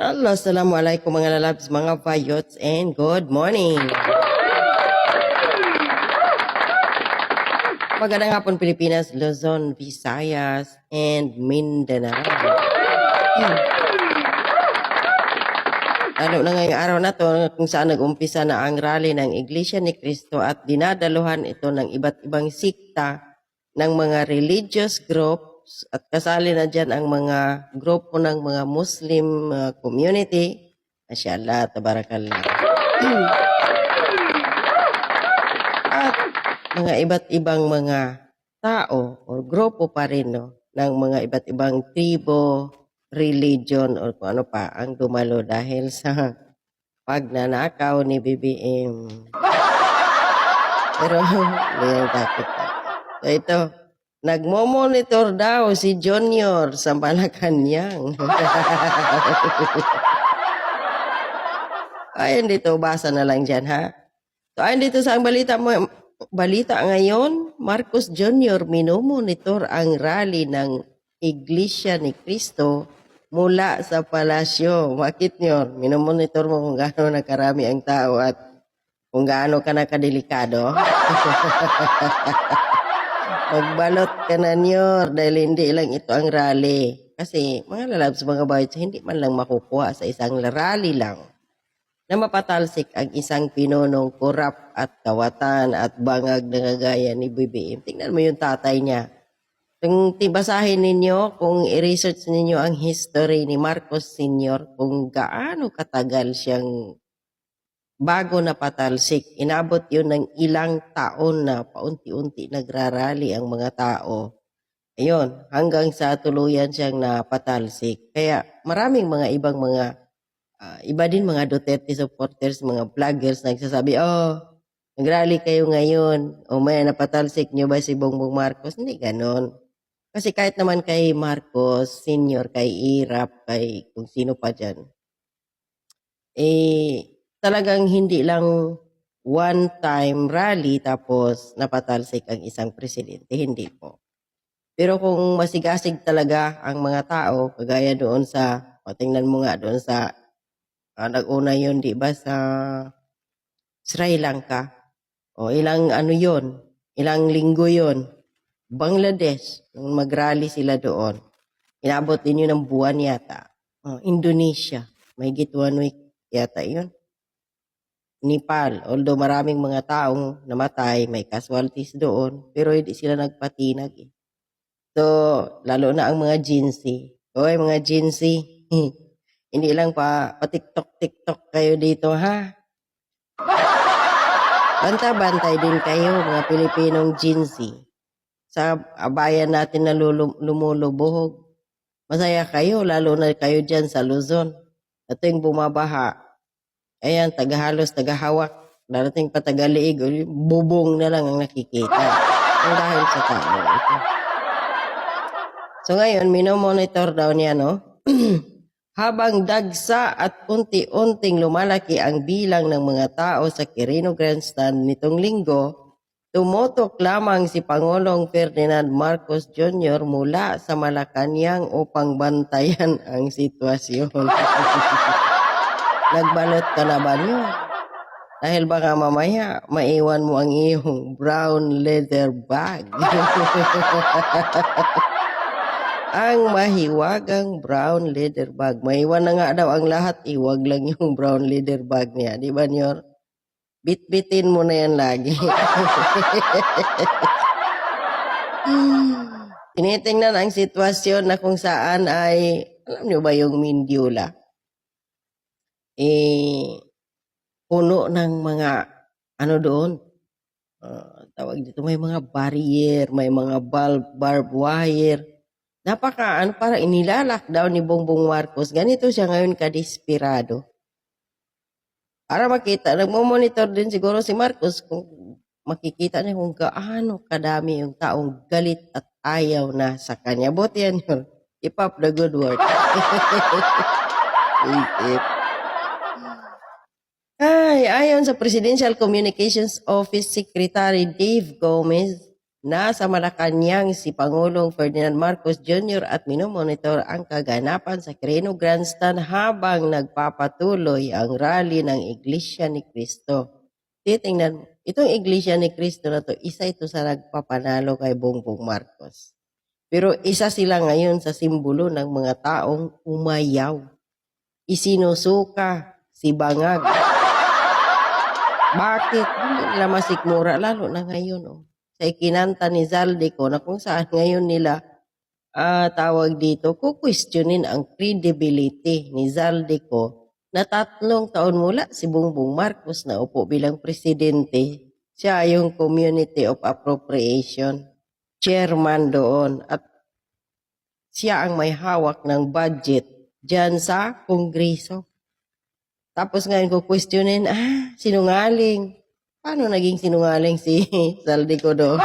Hello, Assalamualaikum mga lalabs, mga payots, and good morning. Magandang hapon Pilipinas, Luzon, Visayas, and Mindanao. Hmm. Lalo na ngayong araw na to kung saan nag-umpisa na ang rally ng Iglesia ni Cristo at dinadaluhan ito ng iba't ibang sikta ng mga religious at kasali na dyan ang mga grupo ng mga Muslim uh, community. Mashallah, tabarakallah. at mga iba't ibang mga tao o grupo pa rin no, ng mga iba't ibang tribo, religion o kung ano pa ang dumalo dahil sa pagnanakaw ni BBM. Pero yan takot. So ito, nagmo-monitor daw si Junior sa Malacanang. Ayan dito, basa na lang dyan ha. So ayan dito sa ang balita mo, balita ngayon, Marcos Jr. minomonitor ang rally ng Iglesia ni Cristo mula sa palasyo. Bakit nyo? Minomonitor mo kung gaano nakarami ang tao at kung gaano ka nakadelikado. Magbalot ka na nyor dahil hindi lang ito ang rally. Kasi mga lalabs, mga boys, hindi man lang makukuha sa isang rally lang na mapatalsik ang isang pinonong kurap at kawatan at bangag na gagaya ni BBM. Tingnan mo yung tatay niya. Kung tibasahin ninyo, kung i-research ninyo ang history ni Marcos Sr., kung gaano katagal siyang bago na patalsik, inabot yun ng ilang taon na paunti-unti nagrarally ang mga tao. Ayun, hanggang sa tuluyan siyang napatalsik. Kaya maraming mga ibang mga, ah, iba din mga Duterte supporters, mga vloggers nagsasabi, oh, nagrally kayo ngayon, o may napatalsik nyo ba si Bongbong Marcos? Hindi ganon. Kasi kahit naman kay Marcos, senior, kay Irap, kay kung sino pa dyan, eh, talagang hindi lang one-time rally tapos napatalsik ang isang presidente. Hindi po. Pero kung masigasig talaga ang mga tao, kagaya doon sa, o tingnan mo nga doon sa, ah, nag-una yun, di ba, sa Sri Lanka. O ilang ano yon ilang linggo yon Bangladesh, nung mag-rally sila doon. Inabot din yun ng buwan yata. Oh, Indonesia, may git one week yata yun. Nepal, although maraming mga taong namatay, may casualties doon, pero hindi sila nagpatinag eh. So, lalo na ang mga Jinsi. Oy, mga Jinsi, hindi lang pa, pa TikTok-TikTok kayo dito, ha? Banta-bantay din kayo, mga Pilipinong Jinsi. Sa bayan natin na lumulubuhog. Masaya kayo, lalo na kayo dyan sa Luzon. Ito yung bumabaha. Ayan, tagahalos, tagahawak. Darating pa tagaliig, bubong na lang ang nakikita. Ang dahil sa tao ito. So ngayon, minomonitor daw niya, no? Habang dagsa at unti-unting lumalaki ang bilang ng mga tao sa Quirino Grandstand nitong linggo, tumutok lamang si Pangulong Ferdinand Marcos Jr. mula sa Malacanang upang bantayan ang sitwasyon. Nagbalot ka na ba niyo? Dahil baka mamaya maiwan mo ang iyong brown leather bag. ang mahiwagang brown leather bag. Maiwan na nga daw ang lahat, iwag lang yung brown leather bag niya. Di ba, Nyor? Bit-bitin mo na yan lagi. Tinitingnan ang sitwasyon na kung saan ay, alam niyo ba yung Mindula? Eh, puno ng mga, ano doon, Ah, tawag dito, may mga barrier, may mga bulb, barbed wire. Napaka, ano, para inilalak daw ni Bongbong Marcos. Ganito siya ngayon kadesperado. Para makita, nagmo-monitor din siguro si Marcos kung makikita niya kung gaano kadami yung taong galit at ayaw na sa kanya. Buti yan yun. Keep up the good work. Keep. Ay, ayon sa Presidential Communications Office Secretary Dave Gomez, Nasa Malacanang si Pangulong Ferdinand Marcos Jr. at minomonitor ang kaganapan sa Quirino Grandstand habang nagpapatuloy ang rally ng Iglesia ni Cristo. Titingnan mo, itong Iglesia ni Cristo na to, isa ito sa nagpapanalo kay Bongbong Marcos. Pero isa sila ngayon sa simbolo ng mga taong umayaw. Isinusuka si Bangag. Bakit? Hindi nila masikmura, lalo na ngayon. Oh. Sa ikinanta ni Zaldico na kung saan ngayon nila ah, tawag dito, kukwestiyonin ang credibility ni Zaldico na tatlong taon mula si Bongbong Marcos na upo bilang presidente. Siya yung Community of Appropriation chairman doon at siya ang may hawak ng budget dyan sa Kongreso. Tapos ngayon ko questionin, ah, sinungaling. Paano naging sinungaling si Saldico do?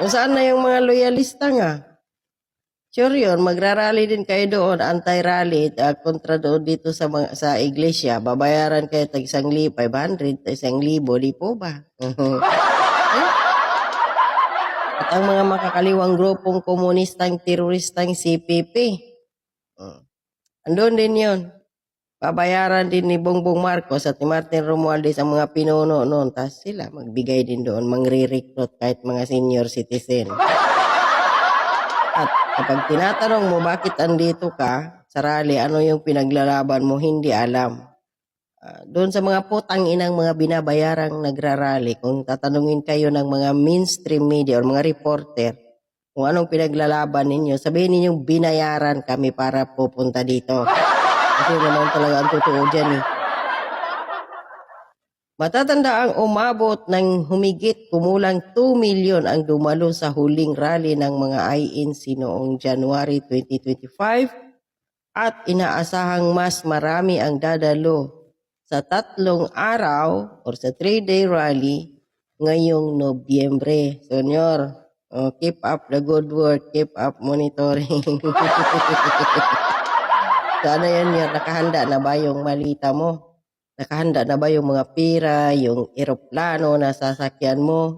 Kung saan na yung mga loyalista nga? Sure yun, magrarally din kayo doon, anti-rally, uh, kontra doon dito sa mga, sa iglesia. Babayaran kayo tag isang li, 500, tag isang libo, di po ba? At ang mga makakaliwang grupong komunistang teroristang CPP. Uh, andun din yun. Babayaran din ni Bongbong Marcos at ni Martin Romualdez ang mga pinuno noon. Tapos sila magbigay din doon, mangre-recruit kahit mga senior citizen. At kapag tinatanong mo bakit andito ka sa rally, ano yung pinaglalaban mo, hindi alam. Ah, doon sa mga putang inang mga binabayarang nagrarally, kung tatanungin kayo ng mga mainstream media or mga reporter, kung anong pinaglalaban ninyo, sabihin ninyo binayaran kami para pupunta dito. Kasi naman talaga ang totoo dyan eh. Matatanda ang umabot ng humigit kumulang 2 milyon ang dumalo sa huling rally ng mga INC noong January 2025 at inaasahang mas marami ang dadalo sa tatlong araw or sa 3-day rally ngayong Nobyembre. Senyor, oh, keep up the good work, keep up monitoring. Sana yan yan, nakahanda na ba yung malita mo? Nakahanda na ba yung mga pira, yung eroplano na sasakyan mo?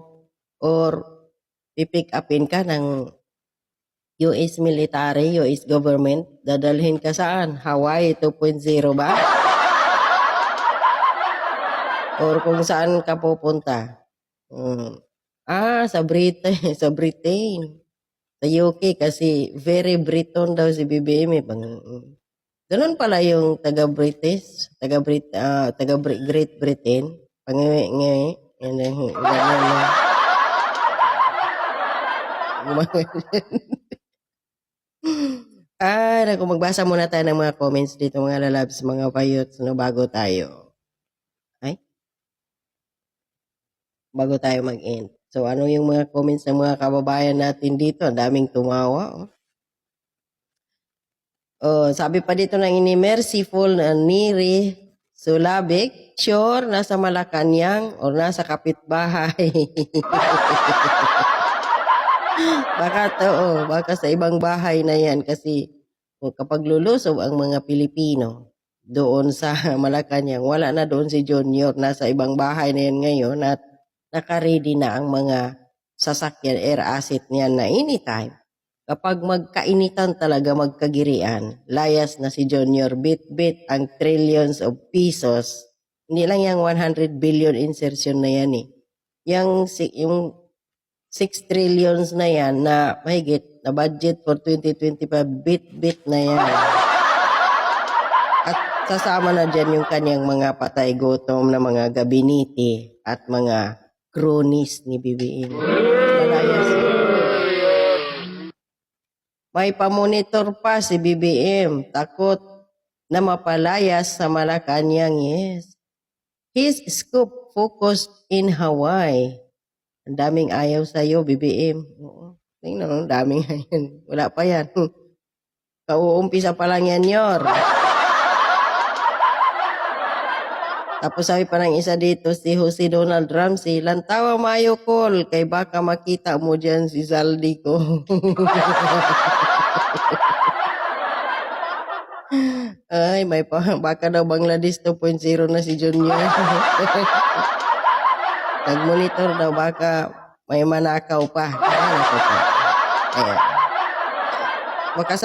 Or pipick upin ka ng US military, US government? Dadalhin ka saan? Hawaii 2.0 ba? Or kung saan ka pupunta? Hmm. Ah, sa Britain, sa Britain. Sa UK kasi very Briton daw si BBM eh. Bang, Ganun pala yung taga-British, taga-Brit, ah, taga-Great Britain. Pangiwi-ngiwi. Yan ang ganyan na. ah, naku, magbasa muna tayo ng mga comments dito, mga lalabs, mga payots, no, bago tayo. Ay? Bago tayo mag-end. So, ano yung mga comments ng mga kababayan natin dito? Ang daming tumawa, oh. Oh, sabi pa dito ng ini merciful na Niri Sulabik, sure, nasa Malacanang o nasa kapitbahay. baka to, oh, baka sa ibang bahay na yan kasi kapag lulusob ang mga Pilipino doon sa Malacanang, wala na doon si Junior, nasa ibang bahay na yan ngayon at nakaready na ang mga sasakyan, air asset niyan na anytime Kapag magkainitan talaga magkagirian, layas na si Junior bit-bit ang trillions of pesos. Hindi lang yung 100 billion insertion na yan eh. Yung, yung 6 trillions na yan na mahigit na budget for 2025, bit-bit na yan. At sasama na dyan yung kanyang mga patay gutom na mga gabinete at mga cronies ni BBM. Malayas yun. May pamonitor pa si BBM. Takot na mapalayas sa Malacanang, yes. His scoop focused in Hawaii. Ang daming ayaw sa'yo, BBM. Oo. Tingnan mo, daming yan. Wala pa yan. Kauumpisa pa lang yan, Yor. Tapos sabi pa ng isa dito, si Jose Donald Ramsey, lantawa mayo call, kay baka makita mo dyan si Saldi ko. Ay, may pa, baka daw Bangladesh 2.0 na si Junior. nag-monitor daw baka may manakaw pa. Ayan ako. Baka